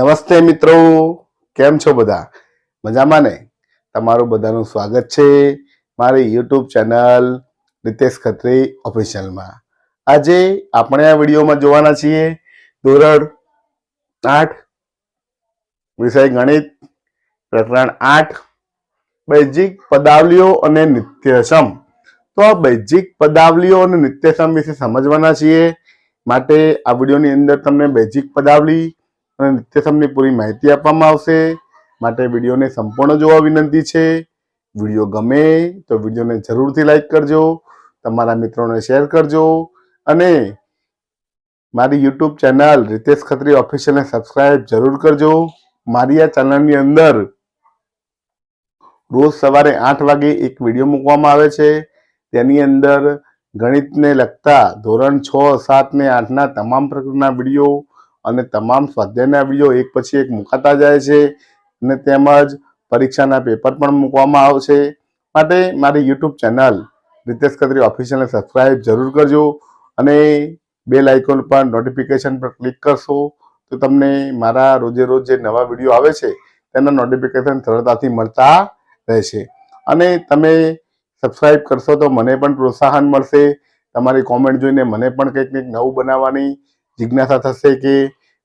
નમસ્તે મિત્રો, કેમ છો બધા? મજામાં ને? તમારું બધાનું સ્વાગત છે મારી યુટ્યુબ ચેનલ રિતેશ ખત્રી ઓફિશિયલમાં. આજે આપણે આ વિડીયોમાં જોવાના છીએ ધોરણ આઠ, વિષય ગણિત, પ્રકરણ આઠ, બૈજિક પદાવલીઓ અને નિત્યસમ. તો આ બૈજિક પદાવલીઓ અને નિત્યસમ વિશે સમજવાના છીએ. માટે આ વિડીયોની અંદર તમને બૈજિક પદાવલી અને નિત્યસમની પૂરી માહિતી આપવામાં આવશે. માટે વિડીયોને સંપૂર્ણ જોવા વિનંતી છે. વીડિયો ગમે તો વિડીયોને જરૂરથી લાઈક કરજો, તમારા મિત્રોને શેર કરજો અને મારી યુટ્યુબ ચેનલ રિતેશ ખત્રી ઓફિશિયલને સબસ્ક્રાઇબ જરૂર કરજો. મારી આ ચેનલની અંદર રોજ સવારે આઠ વાગે એક વીડિયો મૂકવામાં આવે છે. તેની અંદર ગણિતને લગતા ધોરણ છ, સાત ને આઠના તમામ પ્રકારના વીડિયો અને તમામ સ્વાધ્યાયના વીડિયો એક પછી એક મુકાતા જાય છે અને તેમજ પરીક્ષાના પેપર પણ મૂકવામાં આવશે. માટે મારી યુટ્યુબ ચેનલ રીતેશ ખત્રી ઓફિશિયલને સબસ્ક્રાઈબ જરૂર કરજો અને બે લાઇકોન પર નોટિફિકેશન પર ક્લિક કરશો તો તમને મારા રોજે રોજ જે નવા વીડિયો આવે છે તેના નોટિફિકેશન સરળતાથી મળતા રહેશે. અને તમે સબસ્ક્રાઈબ કરશો તો મને પણ પ્રોત્સાહન મળશે. તમારી કોમેન્ટ જોઈને મને પણ કંઈક કંઈક નવું બનાવવાની જિજ્ઞાસા થશે કે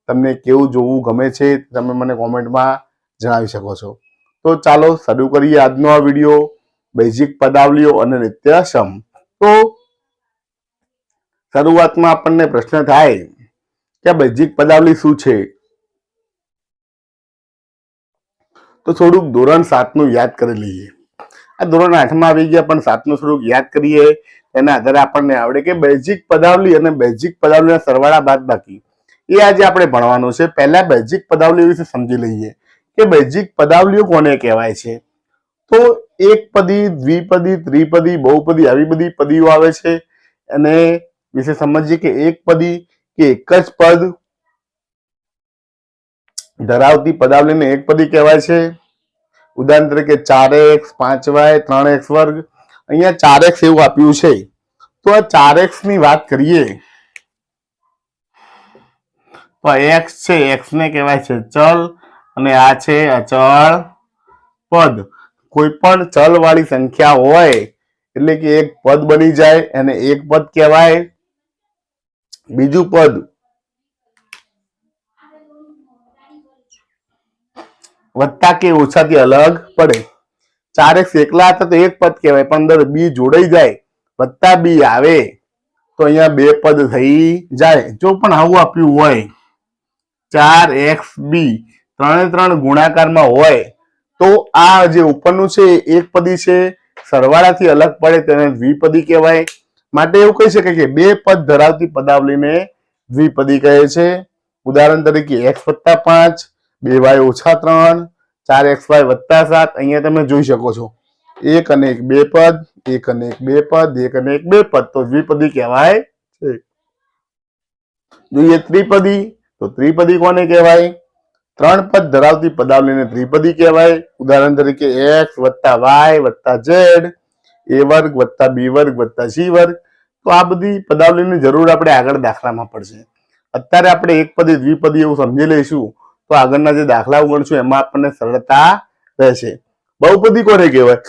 તમને કેવું જોવું ગમે છે, તમે મને કોમેન્ટમાં જણાવી શકો છો. તો ચાલો શરૂ કરીએ આજનો આ વીડિયો, બેઝિક પદાવલીઓ અને નિત્યસમ તો શરૂઆતમાં આપણને પ્રશ્ન થાય કે બેઝિક પદાવલી શું છે? તો થોડુંક ધોરણ સાતનું યાદ કરી લઈએ. આ ધોરણ આઠમાં આવી ગયા, પણ સાતનું થોડુંક યાદ કરીએ. તેના આધારે આપણને આવડે કે બેઝિક પદાવલી અને બેઝિક પદાવલીના સરવાળા બાદ બાકી. એ આજે આપણે ભણવાનું છે. પહેલા બેઝિક પદાવલી વિશે સમજી લઈએ કે બેઝિક પદાવલીઓ કોને કહેવાય છે? તો એક પદી, દ્વિપદી, ત્રિપદી, બહુપદી આવી બધી પદીઓ આવે છે. અને વિશે સમજીએ કે એક પદી કે એક જ પદ ધરાવતી પદાવલીને એક પદી કહેવાય છે. ઉદાહરણ તરીકે ચાર એક્સ, પાંચ વાય, ત્રણ એક્સ વર્ગ અહીંયા ચાર એક્સ એવું આપ્યું છે. તો આ ચાર એક્સની વાત કરીએ. તો એક્સ છે એક્સ ને કહેવાય છે ચલ, અને આ છે અચળ પદ. કોઈ પણ ચલ વાળી સંખ્યા હોય, એટલે કે એક પદ બની જાય અને એક પદ કહેવાય. બીજું પદ. વત્તા કે ઓછાથી અલગ પડે. ચાર એક્સ એકલા હતા તો એક પદ કહેવાય પણ અંદર બી જોડાઈ જાય, વત્તા બી આવે, તો અહીંયા બે પદ થઈ જાય. જો પણ આવું આપ્યું હોય, ચાર એક્સ બી ત્રણે ત્રણ ગુણાકારમાં હોય, તો આ જે ઉપરનું છે એક પદી છે, સરવાળાથી અલગ પડે તેને દ્વિપદી કહેવાય. માટે એવું કહી શકાય કે બે પદ ધરાવતી પદાવલીને દ્વિપદી કહે છે. ઉદાહરણ તરીકે એક્સ વત્તા પાંચ, બે વાય ઓછા ત્રણ ચાર એક્સ વાય વત્તા સાત, અહીંયા તમે જોઈ શકો છો. એક અને એક બે પદ, એક અને એક બે પદ, એક અને એક બે પદ. તો દ્વિપદી કહેવાય છે. જોઈએ ત્રિપદી, તો ત્રિપદી કોને કહેવાય? ત્રણ પદ ધરાવતી પદાવલીને ત્રિપદી કહેવાય. ઉદાહરણ તરીકે એક્સ વત્તા વાય વત્તા ઝેડ, એ વર્ગ વત્તા બી વર્ગ વત્તા સી વર્ગ. તો આ બધી પદાવલીની જરૂર આપણે આગળ દાખલામાં પડશે. અત્યારે આપણે એક પદી દ્વિપદી એવું સમજી લઈશું. તો આગળના જે દાખલાઓ ગણશું એમાં આપણને સરળતા રહેશે. બહુપદી કોને કહેવાય?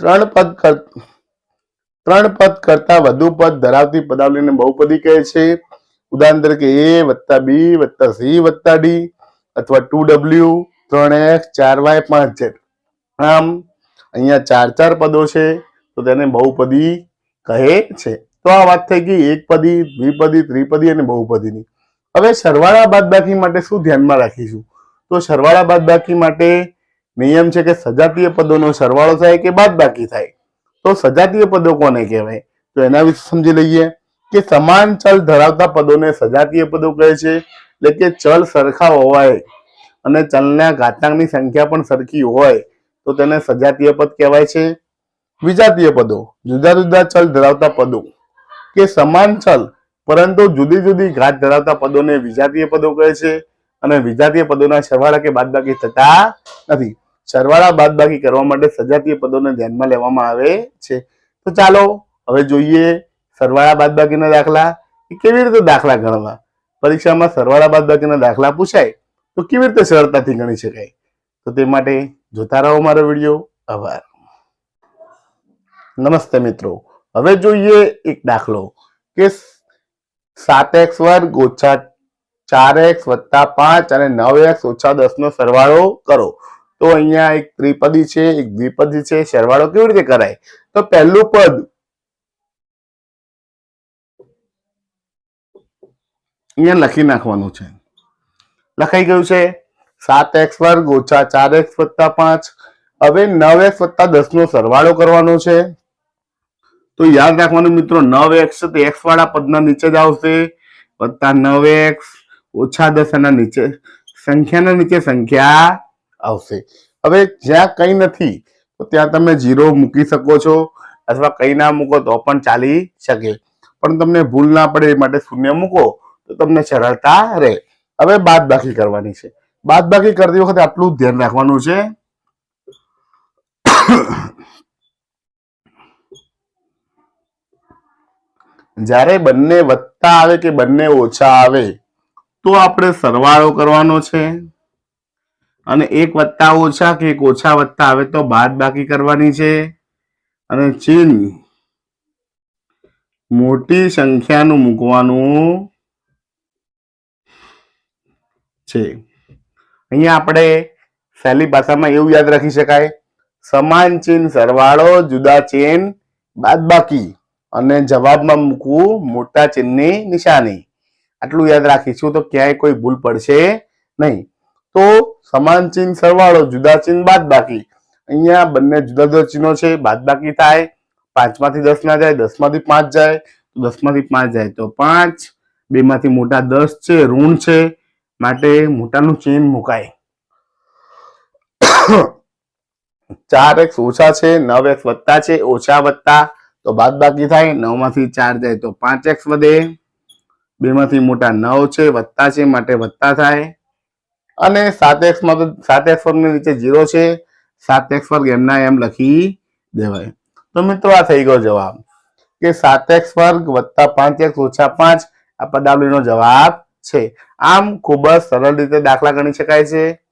ત્રણ પદ ત્રણ પદ કરતા વધુ પદ ધરાવતી પદાવલીને બહુપદી કહે છે. ઉદાહરણ તરીકે એ વત્તા બી વત્તા સી વત્તા ડી અથવા ટુ ડબલ્યુ ત્રણ એક્સ ચાર વાય પાંચ ઝેડ આમ, અહીંયા ચાર ચાર પદો છે, તો તેને બહુપદી કહે છે. તો આ વાત થઈ ગઈ એક પદી દ્વિપદી ત્રિપદી અને બહુપદીની. હવે સરવાળા બાદબાકી માટે શું ધ્યાનમાં રાખીશું? તો સરવાળા બાદબાકી માટે નિયમ છે કે સજાતીય પદોનો સરવાળો થાય કે બાદબાકી થાય? તો સજાતીય પદો કોને કહેવાય? તો એના વિશે સમજી લઈએ કે સમાન ચલ ધરાવતા પદોને સજાતીય પદો કહે છે. એટલે કે ચલ સરખા હોય અને ચલના ઘાતાંકની સંખ્યા પણ સરખી હોય, તો તેને સજાતીય પદ કહેવાય છે. વિજાતીય પદો, જુદા જુદા ચલ ધરાવતા પદો. કે સમાન છલ, પરંતુ જુદી જુદી ઘાત ધરાવતા પદોને વિજાતીય પદો કહે છે અને વિજાતીય પદોના સરવાળા કે બાદબાકી થતા નથી. સરવાળા બાદબાકી કરવા માટે સજાતીય પદોને ધ્યાનમાં લેવામાં આવે છે. તો ચાલો, હવે જોઈએ સરવાળા બાદબાકીના દાખલા. કેવી રીતે દાખલા ગણવા? પરીક્ષામાં સરવાળા બાદબાકીના દાખલા પૂછાય, તો કેવી રીતે સરળતાથી ગણી શકાય? તો તે માટે જોતા રહો મારો વીડિયો. આભાર. નમસ્તે મિત્રો. હવે જોઈએ એક દાખલો કે સાત એક્સ વર્ગ ઓછા ચાર એક્સ વત્તા પાંચ અને નવ એક્સ ઓછા દસ નો સરવાળો કરો. તો અહીંયા એક ત્રિપદી છે, એક દ્વિપદી છે, સરવાળો કેવી રીતે કરાય? તો પહેલું પદ અહીંયા લખી નાખવાનું છે. લખાઈ ગયું છે સાત એક્સ વર્ગ ઓછા ચાર એક્સ વત્તા પાંચ. હવે નવ એક્સ વત્તા દસ નો સરવાળો કરવાનો છે. તો યાદ રાખવાનું મિત્રો, નવ એક્સ તો એક્સ વાળા પદના નીચે જ આવશે. વત્તા નવ એક્સ ઓછા દસ એના નીચે, સંખ્યાના નીચે સંખ્યા આવશે. હવે જ્યાં કંઈ નથી, તો ત્યાં તમે જીરો મૂકી શકો છો અથવા કંઈ ના મૂકો તો પણ ચાલી શકે. પણ તમને ભૂલ ના પડે એ માટે શૂન્ય મૂકો તો તમને સરળતા રહે. હવે બાદ બાકી કરવાની છે. બાદ બાકી કરતી વખતે આટલું ધ્યાન રાખવાનું છે. જ્યારે બંને વત્તા આવે કે બંને ઓછા આવે, તો આપણે સરવાળો કરવાનો છે. અને એક વત્તા ઓછા કે એક ઓછા વત્તા આવે તો બાદ બાકી કરવાની છે. અને ચિહ્ન મોટી સંખ્યાનું મૂકવાનું છે. અહીંયા આપણે સહેલી ભાષામાં એવું યાદ રાખી શકાય. સમાન ચિહ્ન સરવાળો, જુદા ચિહ્ન બાદબાકી અને જવાબમાં મૂકવું મોટા ચિહ્નની નિશાની. આટલું યાદ રાખીશું તો ક્યાંય કોઈ ભૂલ પડશે નહીં. તો સમાન ચિહ્ન સરવાળો, જુદા ચિહ્ન બાદ બાકી અહીંયા બંને જુદા જુદા ચિહ્નો છે બાદ બાકી થાય, પાંચમાંથી દસ ના જાય, દસમાંથી પાંચ જાય, તો દસમાંથી પાંચ જાય. તો પાંચ, બેમાંથી મોટા દસ છે, ઋણ છે, માટે મોટાનું ચિહ્ન મુકાય. ચાર એક્સ ઓછા છે, નવ એક્સ વત્તા છે, ઓછા વત્તા તો બાદ બાકી થાય નવમાંથી ચાર જાય તો પાંચ એક્સ વધે. બે માંથી મોટા નવ છે વત્તા છે, માટે વત્તા થાય. અને સાત એક્સમાં તો સાત એક્સ વર્ગ નીચે જીરો છે. સાત એક્સ વર્ગ એમના એમ લખી દેવાય. તો મિત્રો આ થઈ ગયો જવાબ. કે સાત એક્સ વર્ગ વત્તા પાંચ એક્સ ઓછા પાંચ, આ પદાવલીનો જવાબ છે. આમ ખૂબ જ સરળ રીતે દાખલા ગણી શકાય છે.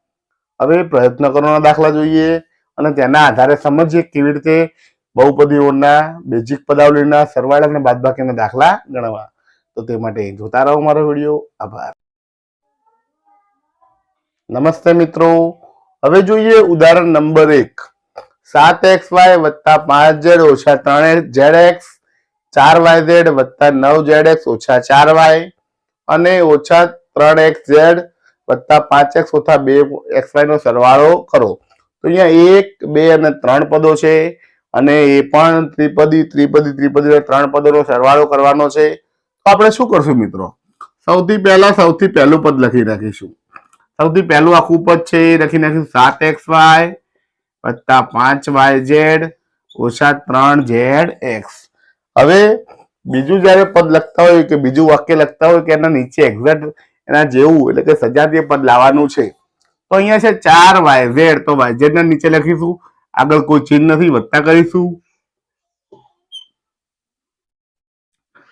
હવે પ્રયત્ન કરવાના દાખલા જોઈએ. અને તેના આધારે સમજીએ કેવી રીતે બહુપદીઓના બેઝિક પદાવલીના સરવાળા અને બાદબાકીના દાખલા ગણવા. તો તે માટે જોતા રહો મારો વીડિયો. આભાર. નમસ્તે મિત્રો. હવે જોઈએ ઉદાહરણ નંબર એક. સાત એક્સ વાય વત્તા પાંચ ઝેડ ઓછા ત્રણ ઝેડ એક્સ, ચાર વાય ઝેડ વત્તા નવ ઝેડ એક્સ ઓછા ચાર વાય, અને ઓછા ત્રણ એક્સ ઝેડ વત્તા પાંચ એક્સ ઓછા બે એક્સ વાય નો સરવાળો કરો. તો અહીંયા એક, બે અને ત્રણ પદો છે. અને એ પણ ત્રિપદી ત્રિપદી ત્રિપદી ત્રણ પદોનો સરવાળો કરવાનો છે. તો આપણે શું કરશું મિત્રો? સૌથી પહેલા, સૌથી પહેલું પદ લખી નાખીશું. સૌથી પહેલું આખું પદ છે એ લખી નાખીશું સાત એક્સ વાય વત્તા પાંચ વાય ઝેડ ઓછા ત્રણ ઝેડ એક્સ. હવે બીજું જ્યારે પદ લખતા હોય કે બીજું વાક્ય લખતા હોય કે એના નીચે એક્ઝેક્ટ એના જેવું એટલે કે સજાતીય પદ લાવવાનું છે. તો અહીંયા છે ચાર વાય ઝેડ. તો વાય ઝેડ ના નીચે લખીશું આગળ કોઈ ચિહ્ન નથી, વધતા કરીશું.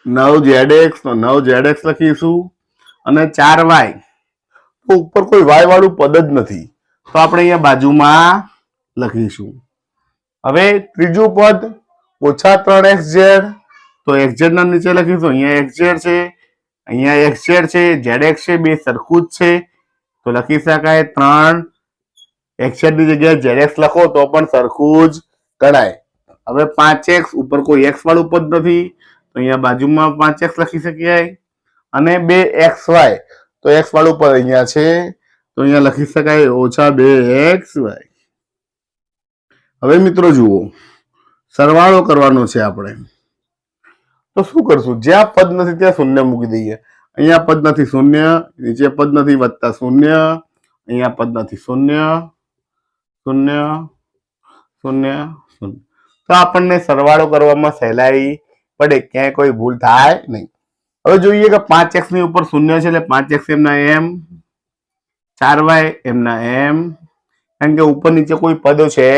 નવ ઝેડ એક્સ તો નવ ઝેડ એક્સ લખીશું. અને ચાર વાય તો ઉપર કોઈ વાય વાળું પદ જ નથી. તો આપણે અહીંયા બાજુમાં લખીશું. હવે ત્રીજું પદ ઓછા ત્રણ એક્સ ઝેડ તો એક્સ ઝેડ ના નીચે લખીશું. અહીંયા એક્સ ઝેડ છે, અહીંયા એક્સ ઝેડ છે ઝેડ એક્સ છે, બે સરખું જ છે. તો લખી શકાય ત્રણ એક્સ ઝેડની જગ્યાએ ઝેડ લખો તો પણ સરખું જ ગણાય. હવે પાંચ એક્સ ઉપર કોઈ એક્સ વાળું પદ નથી, તો અહીંયા બાજુમાં પાંચ એક્સ લખી શકીએ અને બે એક્સ વાય તો એક્સ વાળું પદ અહીંયા છે, તો અહીંયા લખી શકાય ઓછા બે એક્સ વાય હવે મિત્રો જુઓ, સરવાળો કરવાનો છે આપણે. તો શું કરશું? જ્યાં પદ નથી ત્યાં શૂન્ય મૂકી દઈએ. અહીંયા પદ નથી શૂન્ય, નીચે પદ નથી વત્તા શૂન્ય, અહીંયા પદ નથી શૂન્ય. શૂન્ય શૂન્ય શૂન્ય. તો આપણને સરવાળો કરવામાં સહેલાઈ પડે, ક્યાંય કોઈ ભૂલ થાય નહીં. હવે જોઈએ કે પાંચ એક્સની ઉપર શૂન્ય છે એટલે પાંચ એક્સ એમના એમ, ચાર વાય એમના એમ, કારણ કે ઉપર નીચે કોઈ પદો છે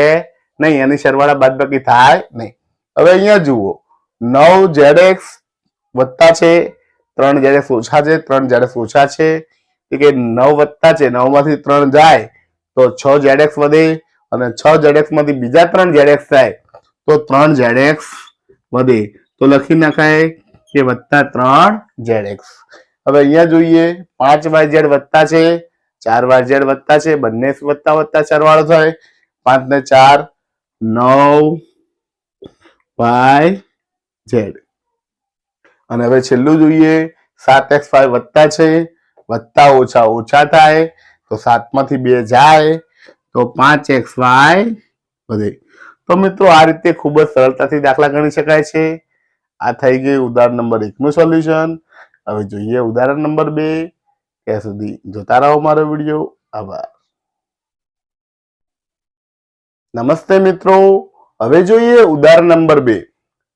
નહીં, એની સરવાળા બાદબાકી થાય નહીં. હવે અહીંયા જુઓ, નવ ઝેડ એક્સ વત્તા છે, ત્રણ જ્યારે ઓછા છે, ત્રણ જ્યારે ઓછા છે કે નવ વત્તા છે નવમાંથી ત્રણ જાય તો છ ZX વધે અને છ ZX માંથી બીજા ત્રણ ZX થાય, તો ત્રણ ZX વધે. તો લખી નાખાય કે વત્તા ત્રણ ZX હવે અહીંયા જોઈએ, પાંચ YZ વત્તા છે, ચાર YZ વત્તા છે, બંને વત્તા વત્તા સરવાળો થાય. પાંચ ને ચાર, નવ વાય ઝેડ અને હવે છેલ્લું જોઈએ, સાત એક્સ વાય વત્તા છે, વત્તા ઓછા ઓછા થાય તો સાતમાંથી બે જાય તો પાંચ એક્સ વાય તો મિત્રો આ રીતે ખૂબ જ સરળતાથી દાખલા ગણી શકાય છે. આ થઈ ગયું ઉદાહરણ નંબર એકનું સોલ્યુશન. હવે જોઈએ ઉદાહરણ નંબર બે. ત્યાં સુધી જોતા રહો મારો વીડિયો. આભાર. નમસ્તે મિત્રો. હવે જોઈએ ઉદાહરણ નંબર બે.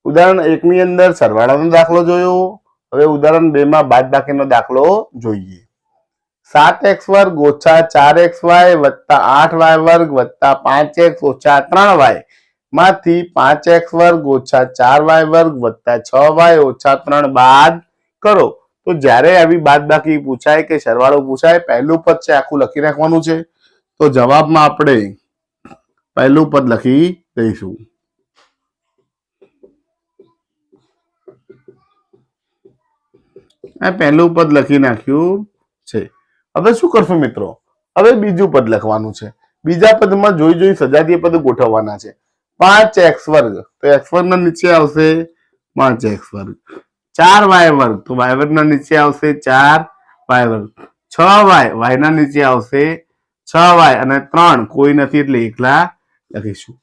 ઉદાહરણ એક ની અંદર સરવાળાનો દાખલો જોયો. હવે ઉદાહરણ બે માં બાદબાકીનો દાખલો જોઈએ. સાત એક્સ વર્ગ ઓછા ચાર એક્સ વાય વત્તા આઠ વાય વર્ગ વત્તા પાંચ એક્સ ઓછા ત્રણ વાય. માંથી પાંચ એક્સ વર્ગ ઓછા ચાર વાય વર્ગ વત્તા છ વાય ઓછા ત્રણ બાદ કરો. તો જ્યારે આવી બાદબાકી પૂછાય કે સરવાળો પૂછાય, પહેલું પદ છે આખું લખી નાખવાનું છે. તો જવાબમાં આપણે પહેલું પદ લખી દઈશું. આ પહેલું પદ લખી નાખ્યું છે. હવે શું કરશું મિત્રો? હવે બીજું પદ લખવાનું છે. બીજા પદમાં જોઈ જોઈ સજાતીય પદ ગોઠવવાના છે. પાંચ એક્સ વર્ગ. તો એક્સ વર્ગ ના નીચે આવશે પાંચ એક્સ વર્ગ. ચાર વાય વર્ગ. તો વાય વર્ગ ના નીચે આવશે ચાર વાય વર્ગ. છ વાય. વાય ના નીચે આવશે છ વાય અને ત્રણ. કોઈ નથી એટલે એકલા લખીશું.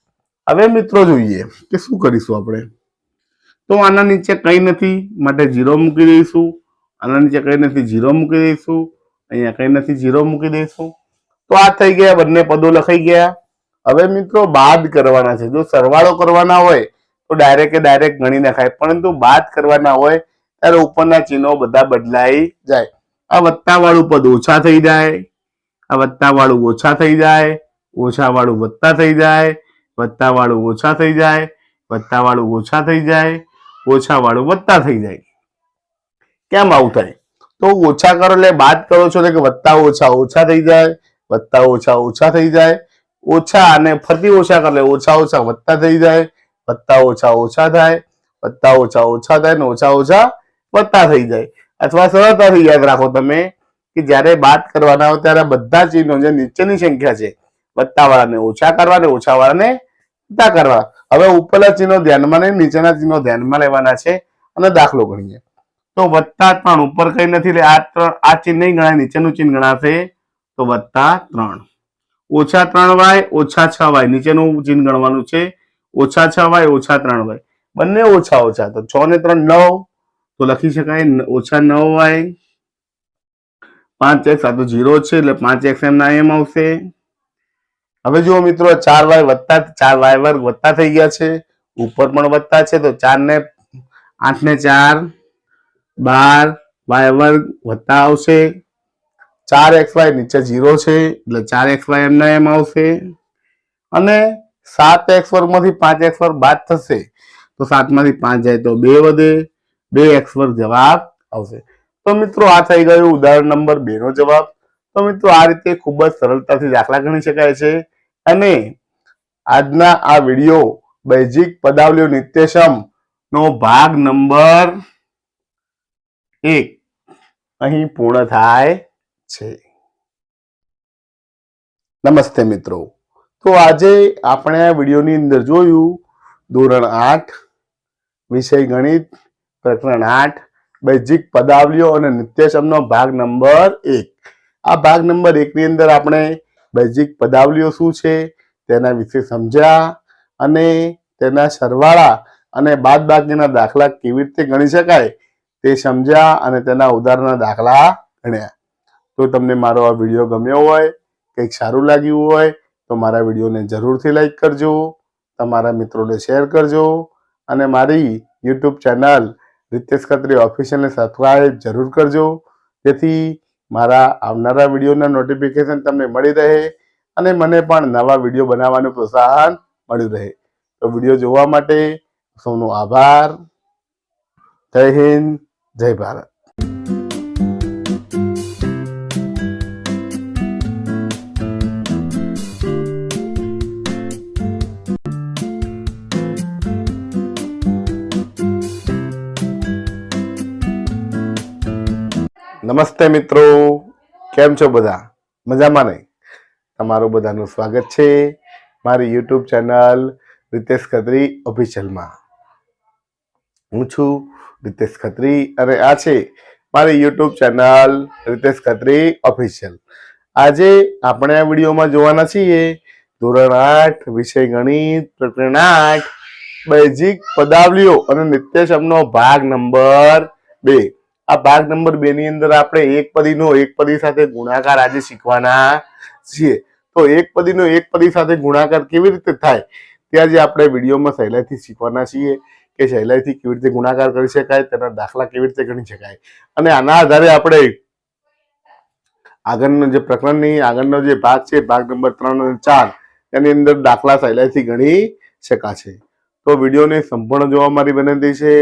હવે મિત્રો જોઈએ કે શું કરીશું આપણે? તો આના નીચે કંઈ નથી. માટે જીરો મૂકી દઈશું. આના નીચે કંઈ નથી. જીરો મૂકી દઈશું. અહીંયા કંઈ નથી ઝીરો મૂકી દઈશું. તો આ થઈ ગયા, બંને પદો લખાઈ ગયા. હવે મિત્રો બાદ કરવાના છે. જો સરવાળો કરવાના હોય, તો ડાયરેક્ટ ડાયરેક્ટ ગણી નાખાય. પરંતુ બાદ કરવાના હોય, ત્યારે ઉપરના ચિહ્નો બધા બદલાઈ જાય. આ વત્તા પદ ઓછા થઈ જાય. આ વત્તા ઓછા થઈ જાય. ઓછા વાળું વત્તા થઈ જાય. વત્તા વાળું ઓછા થઈ જાય. વત્તા વાળું ઓછા થઈ જાય. ઓછા વાળું વત્તા થઈ જાય. કેમ આવું થાય? તો ઓછા કરો એટલે બાદ કરો છો એટલે કે વત્તા ઓછા ઓછા થઈ જાય, વત્તા ઓછા ઓછા થઈ જાય. ઓછા અને ફરતી ઓછા કરે ઓછા ઓછા, વત્તા થઈ જાય, વત્તા ઓછા ઓછા થાય, વત્તા ઓછા ઓછા થાય ને ઓછા ઓછા, વત્તા થઈ જાય. અથવા સરળતાથી યાદ રાખો તમે કે જ્યારે બાદ કરવાના હોય ત્યારે બધા ચિહ્નો જે નીચેની સંખ્યા છે વત્તા વાળાને ઓછા કરવા ને ઓછા વાળાને વત્તા કરવા. હવે ઉપરના ચિહ્નો ધ્યાનમાં નહીં નીચેના ચિહ્નો ધ્યાનમાં લેવાના છે અને દાખલો ગણીએ. તો વત્તા ત્રણ. ઉપર કઈ નથી એટલે આ ત્રણ, આ ચિહ્ન નહીં ગણાય, નીચેનું ચિહ્ન ગણાશે તો વત્તા ત્રણ. ઓછા ત્રણ વાય, ઓછા છ વાય. નીચેનું ચિહ્ન ગણવાનું છે. ઓછા છ વાય, ઓછા ત્રણ વાય. બંને ઓછા ઓછા. તો છ ને ત્રણ નવ. તો લખી શકાય ઓછા નવ વાય. પાંચ એક્સ, આ તો જીરો છે એટલે પાંચ એક્સ એમના એમ આવશે. હવે જુઓ મિત્રો, ચાર વાય વત્તા, ચાર વાય વર્ગ વત્તા થઈ ગયા છે. ઉપર પણ વત્તા છે તો ચાર ને, આઠ ને ચાર. બાર, વાય વર્ગ વત્તા આવશે. ચાર એક્સ વાય નીચે જીરો છે, એટલે ચાર એક્સ વાય એમના એમ આવશે. અને સાત એક્સ વર્ગમાંથી પાંચ એક્સ વર્ગ બાદ થશે, તો સાતમાંથી પાંચ જાય તો બે વધે, બે એક્સ વર્ગ જવાબ આવશે. તો મિત્રો આ થઈ ગયું ઉદાહરણ નંબર બે નો જવાબ. તો મિત્રો આ રીતે ખૂબ જ સરળતાથી દાખલા ગણી શકાય છે. અને આજના આ વીડિયો બેઝિક પદાવલીઓ નિત્યસમ નો ભાગ નંબર એક. અહીં પૂર્ણ થાય છે. નમસ્તે મિત્રો. તો આજે આપણે આ વિડીયોની અંદર જોયું ધોરણ આઠ, વિષય ગણિત, પ્રકરણ આઠ, બેઝિક પદાવલીઓ અને નિત્યસમનો ભાગ નંબર એક. આ ભાગ નંબર એકની અંદર આપણે બેઝિક પદાવલીઓ શું છે, તેના વિશે સમજ્યા અને તેના સરવાળા અને બાદબાકીના દાખલા કેવી રીતે ગણી શકાય તે સમજ્યા અને તેના ઉદાહરણના દાખલા ગણ્યા. તો તમને મારો આ વીડિયો ગમ્યો હોય, કંઈક સારું લાગ્યું હોય, તો મારા વિડીયોને જરૂરથી લાઈક કરજો, તમારા મિત્રોને શેર કરજો, અને મારી યુટ્યુબ ચેનલ રિતેશ ખત્રી ઓફિશિયલને સબસ્ક્રાઈબ જરૂર કરજો, જેથી મારા આવનારા વિડીયોના નોટિફિકેશન તમને મળી રહે અને મને પણ નવા વીડિયો બનાવવાનું પ્રોત્સાહન મળ્યું રહે. તો વીડિયો જોવા માટે સૌનો આભાર. જય હિન્દ. જય ભારત. નમસ્તે મિત્રો, કેમ છો બધા? મજામાં નહીં તમારું બધાનું સ્વાગત છે મારી યુટ્યુબ ચેનલ રિતેશ કદરી અભિચલમાં હું છું રીતેશ ખત્રી અને આ છે મારી YouTube channel Ritesh Khatri official આજે આપણે આ વિડીયોમાં જોવાના છીએ ધોરણ આઠ વિષય ગણિત પ્રકરણ આઠ બેઝિક પદાવલીઓ અને નિત્યશમનો ભાગ નંબર બે. આ ભાગ નંબર બે ની અંદર આપણે એક પદીનો એક પદી સાથે ગુણાકાર આજે શીખવાના છીએ. તો એક પદીનો એક પદી સાથે ગુણાકાર કેવી રીતે થાય? તે આજે આપણે વિડીયોમાં સહેલાઈથી શીખવાના છીએ. કે સહેલાઈથી કેવી રીતે ગુણાકાર કરી શકાય, તેના દાખલા કેવી રીતે ગણી શકાય. અને આના આધારે આપણે આગળનો જે પ્રકરણની આગળનો જે ભાગ છે, ભાગ નંબર ત્રણ અને ચાર, એની અંદર દાખલા સહેલાઈથી ગણી શકાશે. તો વિડીયોને સંપૂર્ણ જોવા મારી વિનંતી છે.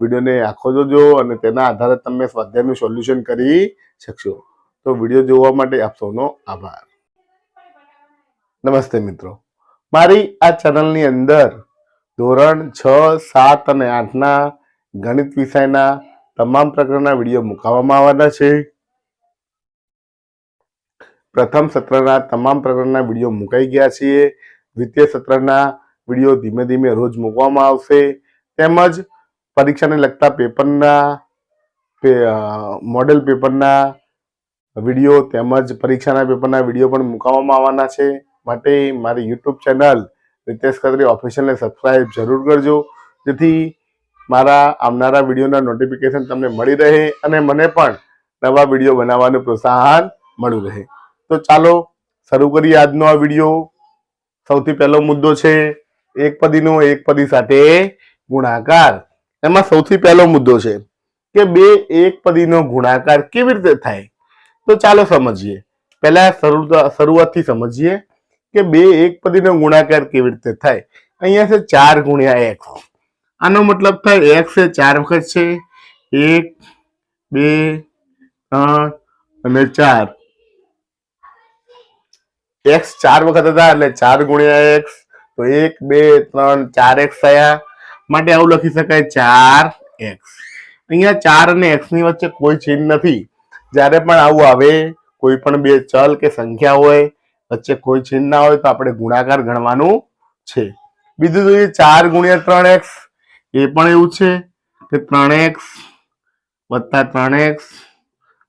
વિડીયોને આખો જોજો અને તેના આધારે તમે સ્વાધ્યાયનું સોલ્યુશન કરી શકશો. તો વીડિયો જોવા માટે આપ સૌનો આભાર. નમસ્તે મિત્રો. મારી આ ચેનલની અંદર ધોરણ છ, સાત અને આઠના ગણિત વિષયના તમામ પ્રકારના વીડિયો મુકાવવામાં આવવાના છે. પ્રથમ સત્રના તમામ પ્રકારના વીડિયો મુકાઈ ગયા છીએ દ્વિતીય સત્રના વીડિયો ધીમે ધીમે રોજ મૂકવામાં આવશે. તેમજ પરીક્ષાને લગતા પેપરના મોડેલ પેપરના વીડિયો તેમજ પરીક્ષાના પેપરના વીડિયો પણ મુકાવવામાં આવવાના છે. માટે મારી યુટ્યુબ ચેનલ રીતેશ ખત્રી ઓફિશિયલને સબસ્ક્રાઈબ જરૂર કરજો. જેથી મારા આવનારા વિડીયોના નોટિફિકેશન તમને મળી રહે અને મને પણ નવા વીડિયો બનાવવાનું પ્રોત્સાહન મળ્યું રહે. તો ચાલો, શરૂ કરીએ આજનો આ વીડિયો સૌથી પહેલો મુદ્દો છે, એક પદીનો એક પદી સાથે ગુણાકાર. એમાં સૌથી પહેલો મુદ્દો છે કે બે એક પદીનો ગુણાકાર કેવી રીતે થાય? તો ચાલો સમજીએ. પહેલા શરૂ, શરૂઆતથી સમજીએ. કે બે એક પદીનો ગુણાકાર કેવી રીતે થાય? અહીંયા છે ચાર ગુણ્યા એક્સ આનો મતલબ થાય એક્સ એ ચાર વખત છે. એક, બે, ત્રણ અને ચાર. એક્સ ચાર વખત હતા એટલે ચાર ગુણ્યા એક્સ તો એક, બે, ત્રણ, ચાર એક્સ થયા. માટે આવું લખી શકાય ચાર એક્સ અહીંયા ચાર અને એક્સની વચ્ચે કોઈ ચિહ્ન નથી. જ્યારે પણ આવું આવે, કોઈ પણ બે ચલ કે સંખ્યા હોય વચ્ચે કોઈ ચિહ્ન ના હોય તો આપણે ગુણાકાર ગણવાનું છે. બીજું જોઈએ ચાર ગુણ્યા ત્રણ એક્સ. એ પણ એવું છે કે ત્રણ એક્સ વત્તા ત્રણ એક્સ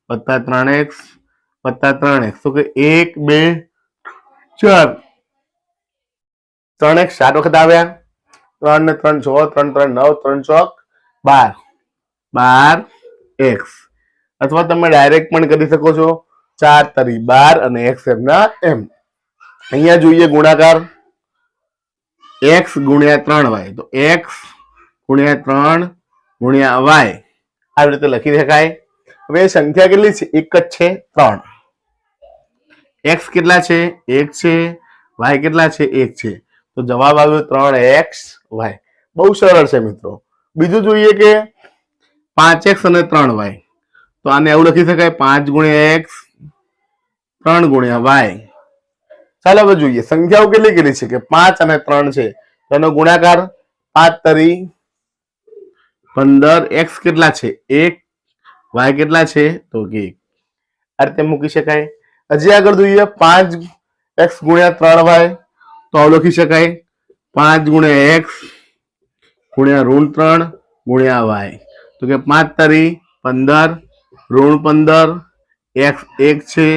વત્તા ત્રણ એક્સ વત્તા ત્રણ એક્સ. તો કે એક, બે, ચાર. ત્રણ એક્સ ચાર વખત આવ્યા. ત્રણ ને ત્રણ છ, ત્રણ ત્રણ નવ, ત્રણ ચોક બાર. બાર એક્સ. અથવા તમે ડાયરેક્ટ પણ કરી શકો છો. ચાર તરી બાર અને એક્સ એમના એમ. અહીંયા જોઈએ ગુણાકાર. એક્સ ગુણ્યા ત્રણ વાય. તો એક્સ ગુણ્યા ત્રણ ગુણ્યા વાય. આવી રીતે લખી શકાય. હવે સંખ્યા કેટલી છે? એક જ છે, ત્રણ. એક્સ કેટલા છે? એક છે. વાય કેટલા છે? એક છે. તો જવાબ આવ્યો ત્રણ એક્સ વાય બહુ સરળ છે મિત્રો. બીજું જોઈએ કે પાંચ એક્સ અને ત્રણ વાય તો આને એવું લખી શકાય. પાંચ ગુણ્યા એક્સ ત્રણ ગુણ્યા વાય ચાલો હવે જોઈએ. સંખ્યાઓ કેટલી કેટલી છે? કે પાંચ અને ત્રણ છે. તેનો ગુણાકાર પાંચ તરી પંદર એક્સ કેટલા છે? એક. વાય કેટલા છે? તો કે આ રીતે મૂકી શકાય. હજી આગળ જોઈએ. પાંચ એક્સ ગુણ્યા ત્રણ વાય તો લખી શકાય. પાંચ ગુણ્યા એક્સ ગુણ્યા ઋણ ત્રણ ગુણ્યા વાય તો કે પાંચ તરી પંદર ઋણ પંદર એક્સ એક છે.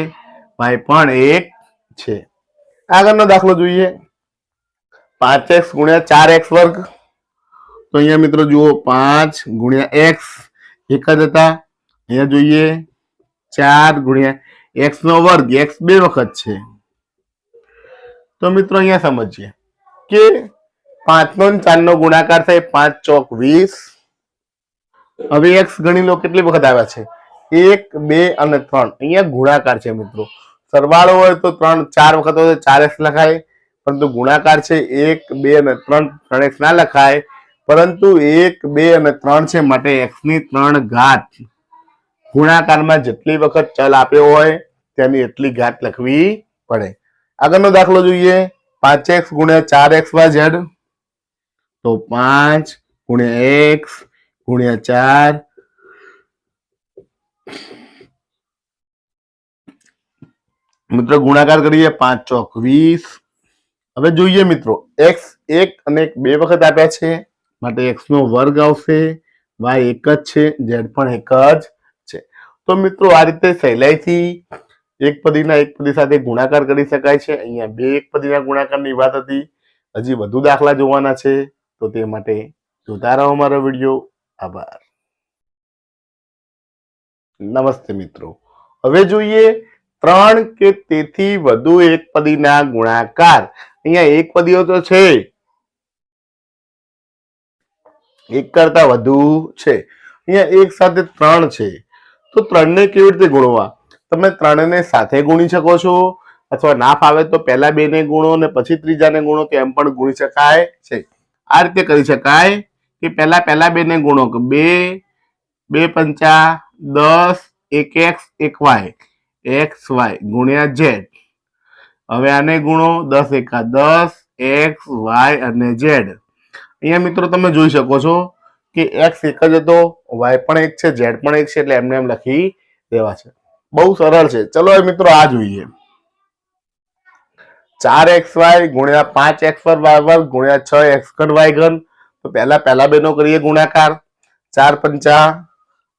વાય પણ એક છે. આગળનો દાખલો જોઈએ. પાંચ એક્સ ગુણ્યા ચાર એક્સ વર્ગ. તો અહીંયા મિત્રો જુઓ, પાંચ ગુણ્યા એક્સ એક જ હતા. અહીંયા જોઈએ, ચાર ગુણ્યા એક્સ નો વર્ગ, એક્સ બે વખત છે. તો મિત્રો અહીંયા સમજીએ કે પાંચ નો ચાર નો ગુણાકાર થાય, પાંચ ચોક વીસ. હવે એક્સ ગણી લો, કેટલી વખત આવ્યા છે? એક, બે અને ત્રણ. અહીંયા ગુણાકાર છે મિત્રો. સરવાળો હોય તો ત્રણ, ચાર વખત હોય તો ચાર એક્સ લખાય. પરંતુ ગુણાકાર છે એક, બે અને ત્રણ ત્રણ એક્સ ના લખાય. પરંતુ એક, બે અને ત્રણ છે માટે એક્સની ત્રણ ઘાત. ગુણાકારમાં જેટલી વખત ચલ આપ્યો હોય, તેની એટલી ઘાત લખવી પડે. આગળનો દાખલો જોઈએ. પાંચ એક્સ ગુણ્યા ચાર એક્સ વાય ઝેડ. તો પાંચ ગુણ્યા એક્સ ગુણ્યા ચાર. મિત્રો, ગુણાકાર કરીએ પાંચ ચોક વીસ. હવે જોઈએ મિત્રો એક્સ એક અને એક બે વખત આપ્યા છે, માટે એક્સ નો વર્ગ આવશે વાય એક જ છે ઝેડ પણ એક જ છે. તો મિત્રો, આ રીતે સહેલાઈથી એક પદીના એક પદી સાથે ગુણાકાર કરી શકાય છે. અહીંયા બે એક પદીના ગુણાકારની વાત હતી. હજી વધુ દાખલા જોવાના છે. તો તે માટે જોતા રહો મારો વીડિયો. આભાર. નમસ્તે મિત્રો. હવે જોઈએ ત્રણ કે તેથી વધુ એક પદીના ગુણાકાર. અહીંયા એક પદીઓ તો છે. એક કરતા વધુ છે. અહીંયા એક સાથે ત્રણ છે. તો ત્રણને કેવી રીતે ગુણવા? તમે ત્રણને સાથે ગુણી શકો છો. અથવા ના ફાવે તો પહેલા બેને ગુણો ને પછી ત્રીજાને ગુણો તો એમ પણ ગુણી શકાય છે. આ રીતે કરી શકાય કે પહેલા પહેલા બેને ગુણો. બે બે પંચા દસ, એક એક્સ, એક વાય. એક્સ વાય ગુણ્યા ઝેડ. હવે આને ગુણો દસ એકા દસ, એક્સ વાય અને ઝેડ. અહીંયા મિત્રો તમે જોઈ શકો છો કે એક્સ એક જ હતો, વાય પણ એક છે, ઝેડ પણ એક છે, એટલે એમને એમ લખી દેવા છે. બહુ સરળ છે. ચલો હવે મિત્રો આ જોઈએ. ચાર એક્સ વાય ગુણ્યા પાંચ એક્સ પર વાય વર્ગ ગુણ્યા છ એક્સ ઘન વાય ઘન. તો પહેલા પહેલા બેનો કરીએ ગુણાકાર. ચાર પંચા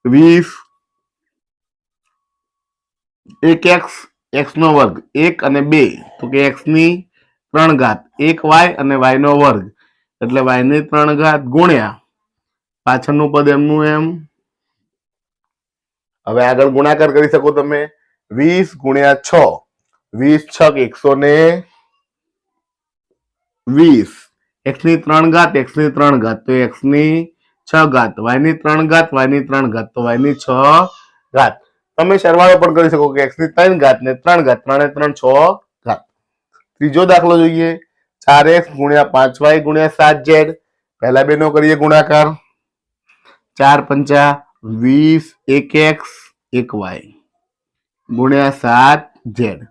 વીસ એક એક્સ નો વર્ગ એક અને બે. તો કે એક્સની ત્રણ ઘાત એક વાય અને વાય નો વર્ગ. એટલે વાયની ત્રણ ઘાત ગુણ્યા પાછળનું પદ એમનું એમ? હવે આગળ ગુણાકાર કરી શકો તમે. વીસ ગુણ્યા છ. વીસ છ એકસો ને વીસ. એક્સની ત્રણ ઘાત એક્સની ત્રણ ઘાત. તો એક્સની છ ઘાત. વાયની ત્રણ ઘાત વાયની ત્રણ ઘાત. તો વાયની છ ઘાત. તમે સરવાળો પણ કરી શકો કે એક્સની ત્રણ ઘાત ને ત્રણ ઘાત, ત્રણે ત્રણ, છ ઘાત. ત્રીજો દાખલો જોઈએ. ચાર એક્સ ગુણ્યા પાંચ વાય ગુણ્યા સાત ઝેડ. પહેલા બેનો કરીએ ગુણાકાર. ચાર પંચા વીસ, એક એક્સ, એક વાય ગુણ્યા સાત ઝેડ.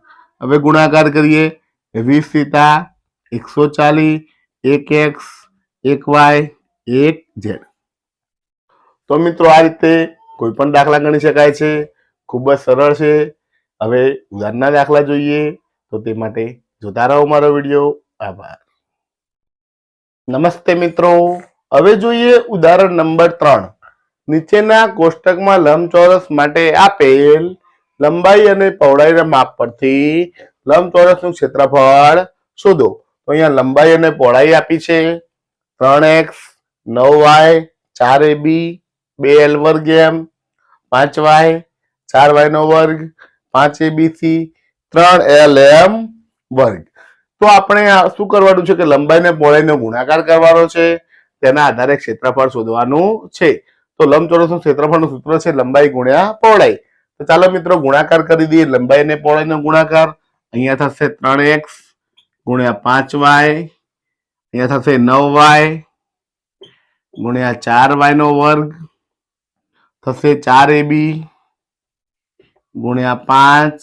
હવે ગુણાકાર કરીએ. વીસ સીતા એકસો ચાલીસ, એક એક્સ, એક વાય, એક ઝેડ. તો મિત્રો આ રીતે કોઈ પણ દાખલા ગણી શકાય છે. ખૂબ જ સરળ છે. હવે ઉદાહરણના દાખલા જોઈએ તો તે માટે જોતા રહો મારો વીડિયો. આભાર. નમસ્તે મિત્રો. હવે જોઈએ ઉદાહરણ નંબર ત્રણ. નીચેના કોષ્ટકમાં લંબચોરસ માટે આપેલ લંબાઈ અને પહોળાઈના માપ પરથી લંબચોરસનું ક્ષેત્રફળ શોધો. તો અહીંયા લંબાઈ અને પહોળાઈ આપી છે. ત્રણ એક્સ, નવ વાય, ચાર એ બી, બે એલ વર્ગ એમ, પાંચ વાય ચાર વાય નો વર્ગ, પાંચ એ બી સી ત્રણ એલ એમ વર્ગ. તો આપણે શું કરવાનું છે કે લંબાઈ ને પહોળાઈનો ગુણાકાર કરવાનો છે, તેના આધારે ક્ષેત્રફળ શોધવાનું છે. તો લંબચોરસનું ક્ષેત્રફળનું સૂત્ર છે લંબાઈ ગુણ્યા પહોળાઈ. તો ચાલો મિત્રો ગુણાકાર કરી દઈએ લંબાઈ અને પહોળાઈનો ગુણાકાર. અહીંયા થશે ત્રણ એક્સ ગુણ્યા પાંચ વાય અહીંયા થશે નવ વાય ગુણ્યા ચાર વાય નો વર્ગ, થશે ચાર એબી ગુણ્યા પાંચ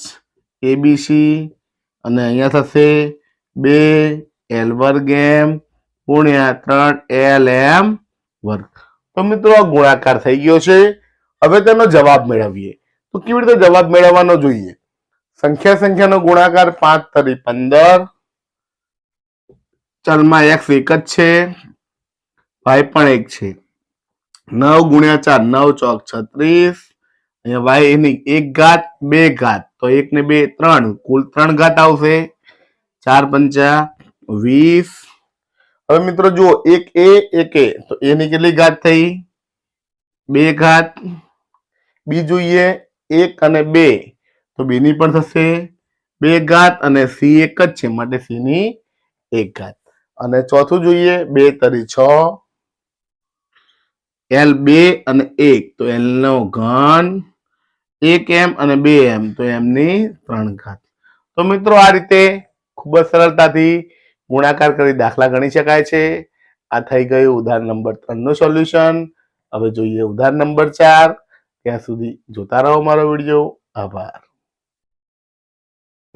એબીસી અને અહીંયા થશે બે એલ વર્ગ એમ ગુણ્યા ત્રણ એલ એમ વર્ગ. તો મિત્રો આ ગુણાકાર થઈ ગયો છે. હવે તેનો જવાબ મેળવીએ. તો કેવી રીતે જવાબ મેળવવાનો જોઈએ? સંખ્યા સંખ્યાનો ગુણાકાર પાંચ તરી પંદર. ચલમાં એક્સ એક જ છે. વાય પણ એક છે. નવ ગુણ્યા ચાર, નવ ચોક છત્રીસ. અહીંયા વાય એક ઘાત, બે ઘાત. તો એક ને બે, ત્રણ. કુલ ત્રણ ઘાત આવશે. ચાર પંચા વીસ. હવે મિત્રો જુઓ, એક એ એક એ. તો એની કેટલી ઘાત થઈ? બે ઘાત. બી જોઈએ એક અને બે. તો બેની પણ થશે બે ઘાત અને સી એક જ છે. માટે સી ની એક ઘાત. અને ચોથું જોઈએ, બે તરી છ. એલ બે અને એક. તો એલ નો ઘન એક એમ અને બે એમ, તો એમની ત્રણ ઘાત. તો મિત્રો આ રીતે ખૂબ જ સરળતાથી ગુણાકાર કરી દાખલા ગણી શકાય છે. આ થઈ ગયું ઉદાહરણ નંબર ત્રણનું સોલ્યુશન. હવે જોઈએ ઉદાહરણ નંબર ચાર. ત્યાં સુધી જોતા રહો મારો વીડિયો. આભાર.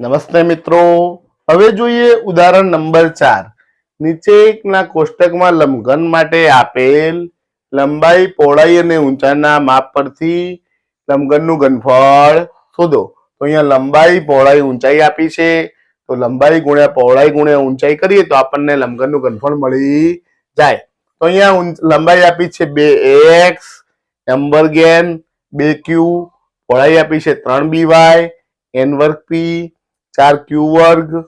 નમસ્તે મિત્રો. હવે જોઈએ ઉદાહરણ નંબર ચાર. નીચેના કોષ્ટકમાં લંબઘન માટે આપેલ લંબાઈ, પહોળાઈ અને ઊંચાઈના માપ પરથી લંબઘનનું ઘનફળ શોધો. તો અહીંયા લંબાઈ, પહોળાઈ ઊંચાઈ આપી છે. તો લંબાઈ ગુણ્યા પહોળાઈ ગુણ્યા ઊંચાઈ કરીએ તો આપણને લંબઘનનું ઘનફળ મળી જાય. તો અહીંયા લંબાઈ આપી છે બે એક્સ, નંબર ગેન, બે ક્યુ. પહોળાઈ આપી છે ત્રણ બી વાય, એન વર્ગ પી, ચાર ક્યુ વર્ગ,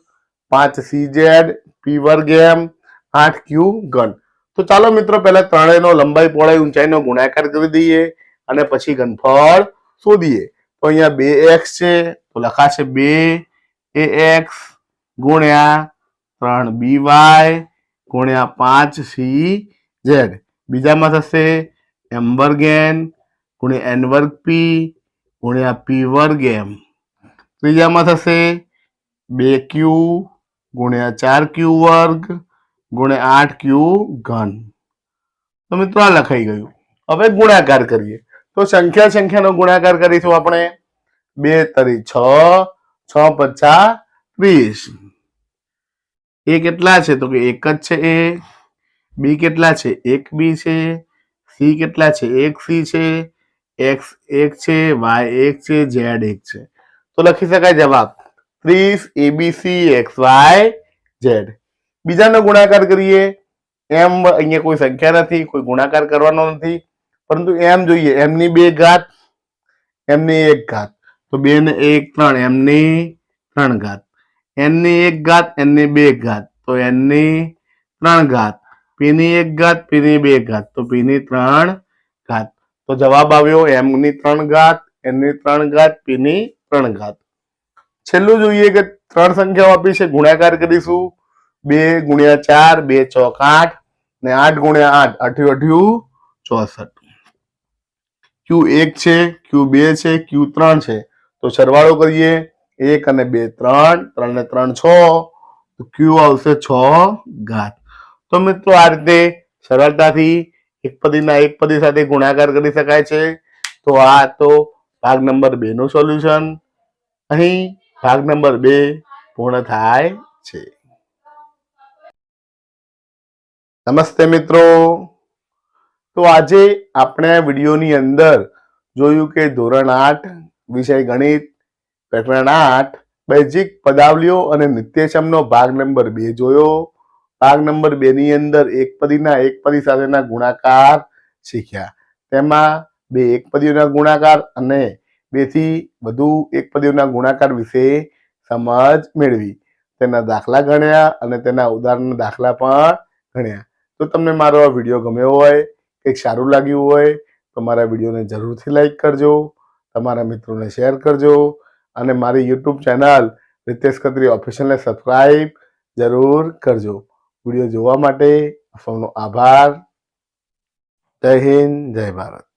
પાંચ સી ઝેડ, પી વર્ગ એમ, આઠ ક્યુ ઘન. તો ચાલો મિત્રો, પહેલા ત્રણેયનો લંબાઈ, પહોળાઈ, ઊંચાઈનો ગુણાકાર કરી દઈએ. અને પછી ઘનફળ શોધીએ. તો અહીંયા બે એક્સ છે, તો લખાશે બે એ એક્સ ગુણ્યા ત્રણ બી વાય ગુણ્યા પાંચ સી ઝેડ. બીજામાં થશે એમ વર્ગ એન ગુણ્યા એન વર્ગ પી ગુણ્યા પી વર્ગ એમ ત્રીજામાં થશે બે ક્યુ ગુણ્યા ચાર ક્યુ વર્ગ ગુણ્યા આઠ ક્યુ ઘન. તો મિત્રો આ લખાઈ ગયું. હવે ગુણાકાર કરીએ. તો સંખ્યા સંખ્યાનો ગુણાકાર કરીશું આપણે. બે તરી છ છ પચા ત્રીસ. એ કેટલા છે? તો કે એક જ છે એ. બી કેટલા છે? એક બી છે. સી કેટલા છે? એક સી છે. એક્સ એક છે. વાય એક છે. ઝેડ એક છે. તો લખી શકાય જવાબ. ત્રીસ એબીસી એક્સ વાય ઝેડ બીજાનો ગુણાકાર કરીએ. એમ અહીંયા કોઈ સંખ્યા નથી, કોઈ ગુણાકાર કરવાનો નથી. પરંતુ એમ જોઈએ, એમની બે ઘાત, એમની એક ઘાત. તો બે ને એક ત્રણ, એમની ત્રણ ઘાત. એનની એક ઘાત, એમની બે ઘાત. તો એનની ત્રણ ઘાત. પીની એક ઘાત, પીની બે ઘાત. તો પીની ત્રણ ઘાત. તો જવાબ આવ્યો એમની ત્રણ ઘાત, એમની ત્રણ ઘાત, પીની ત્રણ ઘાત. છેલ્લું જોઈએ કે ત્રણ સંખ્યાઓ આપી છે, ગુણાકાર કરીશું. બે ગુણ્યા ચાર, બે ચોક આઠ, ને આઠ ગુણ્યા આઠ અઠ્યું અઠ્યું ચોસઠ. ક્યુ એક છે ક્યુ બે છે ક્યુ ત્રણ છે. તો સરવાળો કરીએ એક અને બે ત્રણ ત્રણ ને ત્રણ છ, તો ક્યુ આવશે છ ઘાત. તો મિત્રો આ રીતે સરળતાથી એક પદીના એક પદી સાથે ગુણાકાર કરી શકાય છે. તો આ તો ભાગ નંબર બે નું સોલ્યુશન. અહીં ભાગ નંબર બે પૂર્ણ થાય છે. નમસ્તે મિત્રો. તો આજે આપણે વિડીયોની અંદર જોયું કે ધોરણ આઠ, વિષય ગણિત, પ્રકરણ આઠ, બેઝિક પદાવલીઓ અને નિત્યશમનો ભાગ નંબર બે જોયો. ભાગ નંબર બે ની અંદર એક પદીના એક પદી સાથેના ગુણાકાર શીખ્યા. તેમાં બે એક પદીઓના ગુણાકાર અને બેથી વધુ એક પદીઓના ગુણાકાર વિશે સમજ મેળવી. તેના દાખલા ગણ્યા અને તેના ઉદાહરણ દાખલા પણ ગણ્યા. તો તમને મારો આ વીડિયો ગમ્યો હોય કંઈક સારું લાગ્યું હોય તો મારા વિડીયોને જરૂરથી લાઈક કરજો, તમારા મિત્રોને શેર કરજો અને મારી યુટ્યુબ ચેનલ રિતેશ ખત્રી ઓફિશિયલને સબસ્ક્રાઈબ જરૂર કરજો. વીડિયો જોવા માટે સૌનો આભાર. જય હિન્દ, જય ભારત.